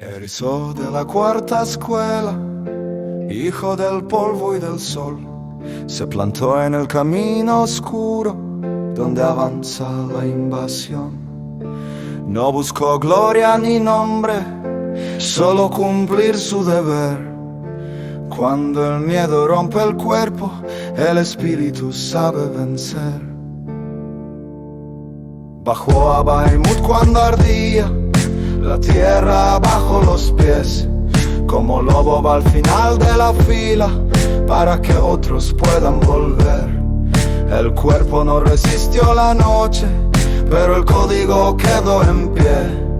Erizo de la cuarta escuela, hijo del polvo y del sol, se plantó en el camino oscuro donde avanza la invasión. No buscó gloria ni nombre, solo cumplir su deber. Cuando el miedo rompe el cuerpo, el espíritu sabe vencer. Bajó a Bahamut cuando ardía la tierra bajo los pies. Como lobo va al final de la fila para que otros puedan volver. El cuerpo no resistió la noche, pero el código quedó en pie.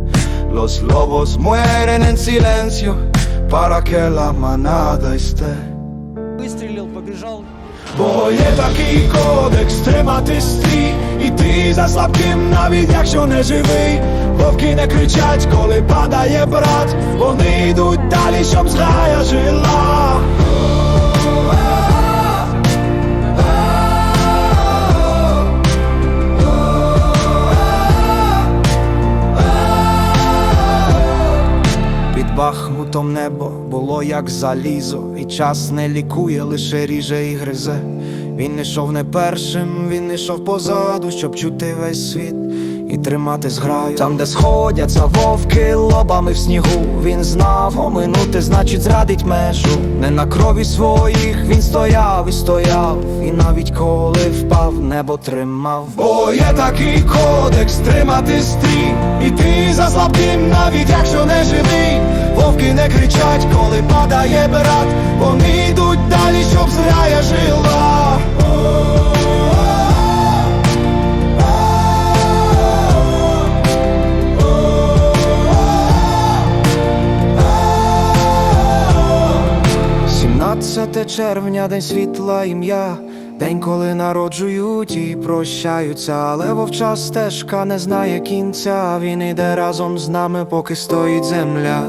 Los lobos mueren en silencio para que la manada esté. Bo je taki kodeks, trzymać ty i ty za słabkiem na. Вовки не кричать, коли падає брат Вони йдуть далі, щоб зграя жила Під Бахмутом небо було як залізо, і час не лікує, лише ріже і гризе. Він не йшов не першим, він не йшов позаду, щоб чути весь світ і тримати зграю. Там, де сходяться вовки лобами в снігу, він знав, оминути, значить, зрадить межу. Не на крові своїх він стояв і стояв, і навіть коли впав, небо тримав. Бо є такий кодекс тримати стрій, іти за слабким, навіть якщо не живий. Вовки не кричать, коли падає брат, вони йдуть далі, щоб зграя жила. Сімнадцяте червня, день світла ім'я, день, коли народжують і прощаються, але вовча стежка не знає кінця. Він іде разом з нами, поки стоїть земля.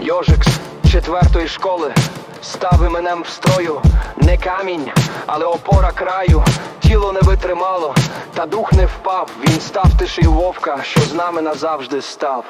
Йожик з четвертої школи став іменем в строю, не камінь, але опора краю, тіло не витримало, та дух не впав. Він став тиші вовка, що з нами назавжди став.